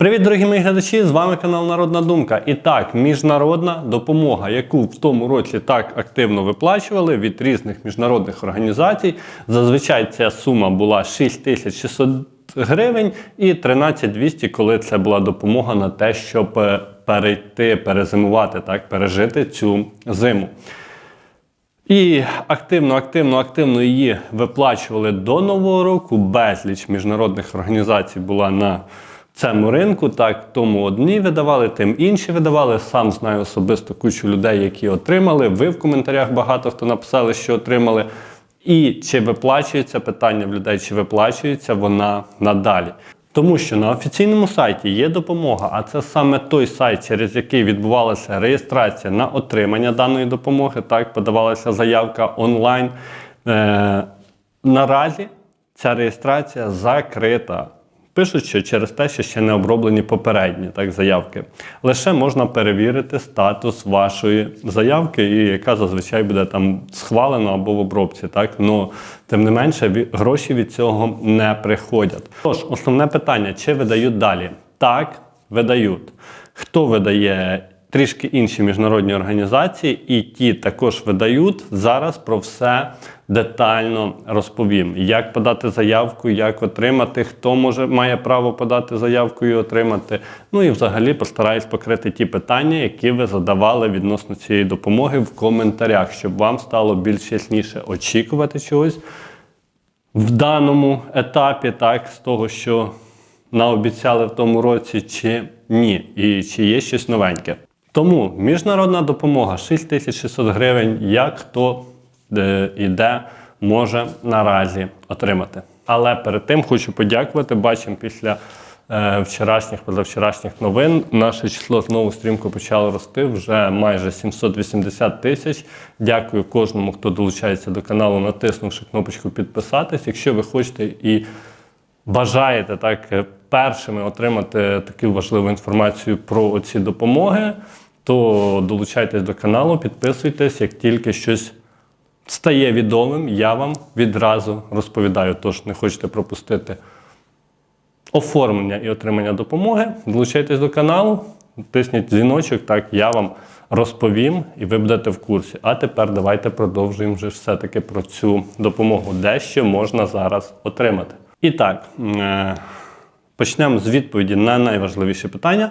Привіт, дорогі мої глядачі! З вами канал Народна Думка. І так, міжнародна допомога, яку в тому році так активно виплачували від різних міжнародних організацій. Зазвичай ця сума була 6600 гривень і 13200, коли це була допомога на те, щоб е, перейти, перезимувати, так, пережити цю зиму. І активно, активно, активно її виплачували до Нового року. Безліч міжнародних організацій була на цьому ринку. Так, тому одні видавали, тим інші видавали. Сам знаю особисто кучу людей, які отримали. Ви в коментарях багато хто написали, що отримали. І чи виплачується питання в людей, чи виплачується вона надалі. Тому що на офіційному сайті є допомога, а це саме той сайт, через який відбувалася реєстрація на отримання даної допомоги. Так, подавалася заявка онлайн. Е, наразі ця реєстрація закрита. Пишуть, через те, що ще не оброблені попередні так, заявки. Лише можна перевірити статус вашої заявки, і яка зазвичай буде там схвалена або в обробці. Так? Но, тим не менше, гроші від цього не приходять. Тож, основне питання: чи видають далі? Так, видають. Хто видає? Трішки інші міжнародні організації, і ті також видають. Зараз про все детально розповім. Як подати заявку, як отримати, хто може має право подати заявку і отримати. Ну і взагалі постараюсь покрити ті питання, які ви задавали відносно цієї допомоги в коментарях, щоб вам стало більш ясніше очікувати чогось в даному етапі, так, з того, що наобіцяли в тому році, чи ні, і чи є щось новеньке. Тому міжнародна допомога 6600 гривень, як хто де і де може наразі отримати. Але перед тим хочу подякувати. Бачимо після е, вчорашніх, позавчорашніх новин наше число знову стрімко почало рости вже майже 780 тисяч. Дякую кожному, хто долучається до каналу, натиснувши кнопочку підписатись. Якщо ви хочете і бажаєте так е, першими отримати таку важливу інформацію про ці допомоги, то долучайтесь до каналу, підписуйтесь, як тільки щось стає відомим, я вам відразу розповідаю. Тож не хочете пропустити оформлення і отримання допомоги, долучайтесь до каналу, тисніть дзвіночок, так я вам розповім і ви будете в курсі. А тепер давайте продовжуємо вже все-таки про цю допомогу, дещо можна зараз отримати. І так, е, почнемо з відповіді на найважливіші питання,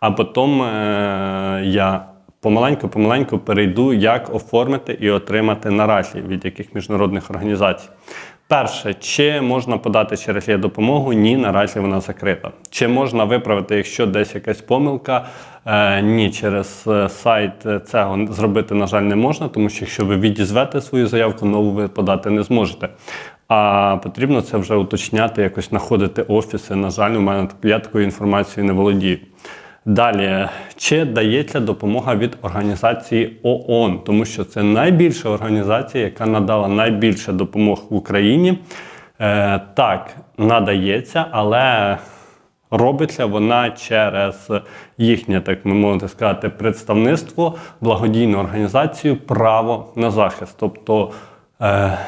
а потім е, я помаленьку-помаленьку перейду, як оформити і отримати наразі від яких міжнародних організацій. Перше, чи можна подати через є допомогу? Ні, наразі вона закрита. Чи можна виправити, якщо десь якась помилка? Е, ні, через е, сайт е, цього зробити, на жаль, не можна, тому що якщо ви відізвете свою заявку, нову ви подати не зможете. А потрібно це вже уточняти, якось знаходити офіси. На жаль, у мене я такою інформацією не володію. Далі, чи дається допомога від організації ООН, тому що це найбільша організація, яка надала найбільше допомог в Україні. Е, так, надається, але робиться вона через їхнє, так ми можемо сказати, представництво, благодійну організацію Право на захист. Тобто е,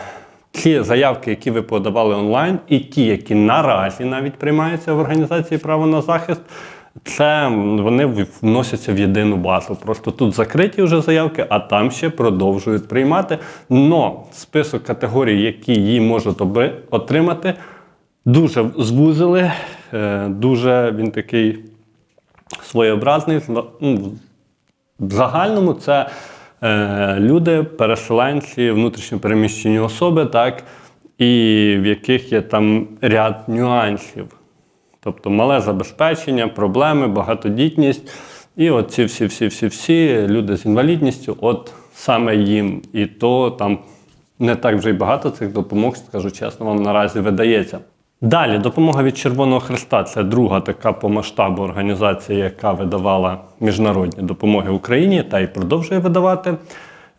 ті заявки, які ви подавали онлайн, і ті, які наразі навіть приймаються в організації Право на захист. Це вони вносяться в єдину базу. Просто тут закриті вже заявки, а там ще продовжують приймати. Но список категорій, які її можуть отримати, дуже звузили. Е, Дуже він такий своєобразний. Ну, в загальному це люди, переселенці, внутрішньопереміщені особи, так, і в яких є там ряд нюансів. Тобто мале забезпечення, проблеми, багатодітність. І от ці всі, всі, всі, всі люди з інвалідністю, от саме їм. І то там не так вже й багато цих допомог, скажу чесно, вам наразі видається. Далі, допомога від Червоного Христа це друга така по масштабу організація, яка видавала міжнародні допомоги Україні та й продовжує видавати.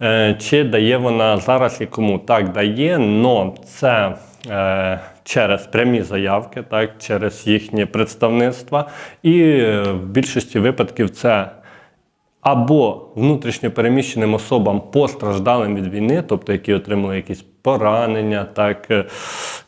Е, Чи дає вона зараз і кому? Так, дає, але це е, через прямі заявки, так, через їхнє представництва. І е, в більшості випадків це або внутрішньо переміщеним особам постраждалим від війни, тобто які отримали якісь поранення, так, е,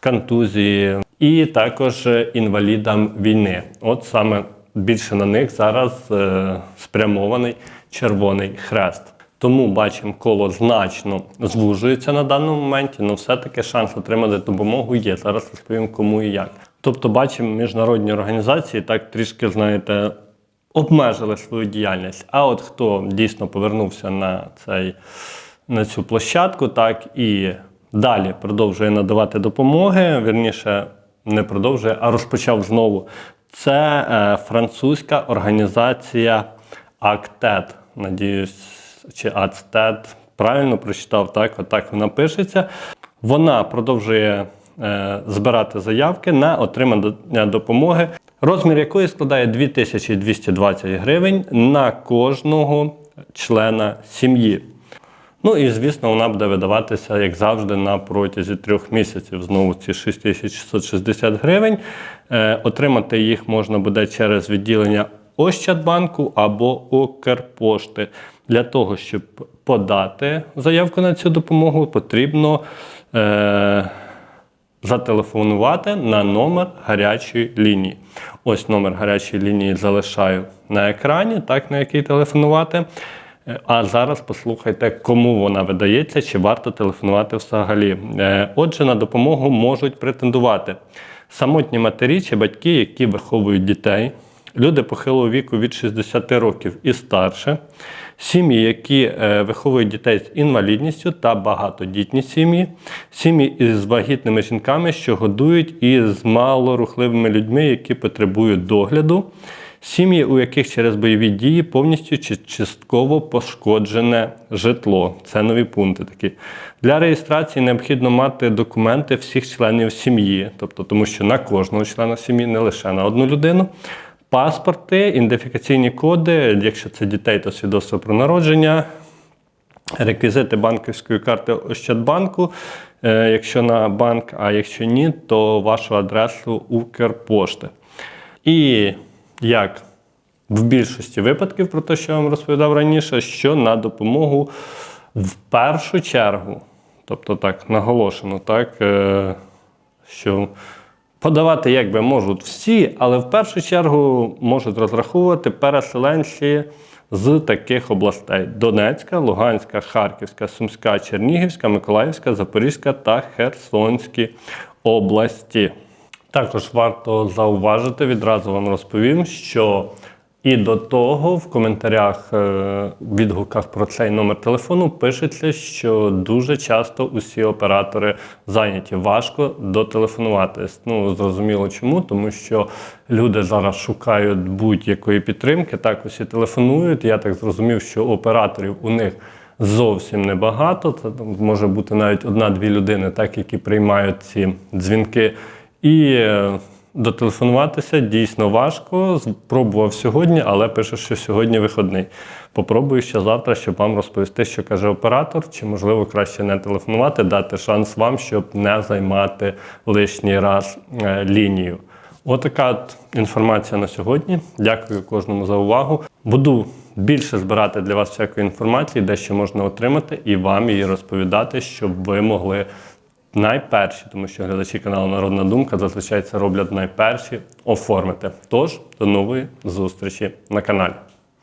контузії, і також е, інвалідам війни. От саме більше на них зараз е, спрямований Червоний Хрест. Тому бачимо, коло значно звужується на даному моменті, але все-таки шанс отримати допомогу є. Зараз розповім кому і як. Тобто, бачимо, міжнародні організації так трішки, знаєте, обмежили свою діяльність. А от хто дійсно повернувся на цей на цю площадку, так і далі продовжує надавати допомоги. Вірніше, не продовжує, а розпочав знову. Це е, французька організація АКТЕД. Надіюсь, чи АЦТЕД. Правильно прочитав, так, отак вона пишеться. Вона продовжує е, збирати заявки на отримання допомоги, розмір якої складає 2220 гривень на кожного члена сім'ї. Ну і звісно, вона буде видаватися, як завжди, на протязі трьох місяців. Знову ці 6660 гривень. Е, отримати їх можна буде через відділення Ощадбанку або Укрпошти. Для того, щоб подати заявку на цю допомогу, потрібно е, зателефонувати на номер гарячої лінії. Ось номер гарячої лінії залишаю на екрані, так на який телефонувати. Е, А зараз послухайте, кому вона видається, чи варто телефонувати взагалі. Е, Отже, на допомогу можуть претендувати самотні матері чи батьки, які виховують дітей, люди похилого віку від 60 років і старше, сім'ї, які е, виховують дітей з інвалідністю та багатодітні сім'ї, сім'ї із вагітними жінками, що годують і з малорухливими людьми, які потребують догляду. Сім'ї, у яких через бойові дії повністю чи частково пошкоджене житло. Це нові пункти такі. Для реєстрації необхідно мати документи всіх членів сім'ї, тобто тому що на кожного члена сім'ї, не лише на одну людину. Паспорти, ідентифікаційні коди, якщо це дітей, то свідоцтво про народження, реквізити банківської карти Ощадбанку, е, якщо на банк, а якщо ні, то вашу адресу Укрпошти. І як в більшості випадків, про те, що я вам розповідав раніше, що на допомогу в першу чергу, тобто так наголошено, так, е, що подавати якби можуть всі, але в першу чергу можуть розраховувати переселенці з таких областей: Донецька, Луганська, Харківська, Сумська, Чернігівська, Миколаївська, Запорізька та Херсонські області. Також варто зауважити, відразу вам розповім, що і до того в коментарях, е, відгуках про цей номер телефону пишеться, що дуже часто усі оператори зайняті. Важко дотелефонувати. Ну, зрозуміло чому, тому що люди зараз шукають будь-якої підтримки, так усі телефонують. Я так зрозумів, що операторів у них зовсім небагато. Це може бути навіть одна-дві людини, так, які приймають ці дзвінки. І е, дотелефонуватися дійсно важко. Спробував сьогодні, але пише, що сьогодні виходний. Попробую ще завтра, щоб вам розповісти, що каже оператор, чи можливо краще не телефонувати, дати шанс вам, щоб не займати лишній раз е, лінію. Отака от інформація на сьогодні. Дякую кожному за увагу. Буду більше збирати для вас всякої інформації, де ще можна отримати, і вам її розповідати, щоб ви могли найперші, тому що глядачі каналу Народна Думка зазвичай це роблять найперші оформити. Тож до нової зустрічі на каналі.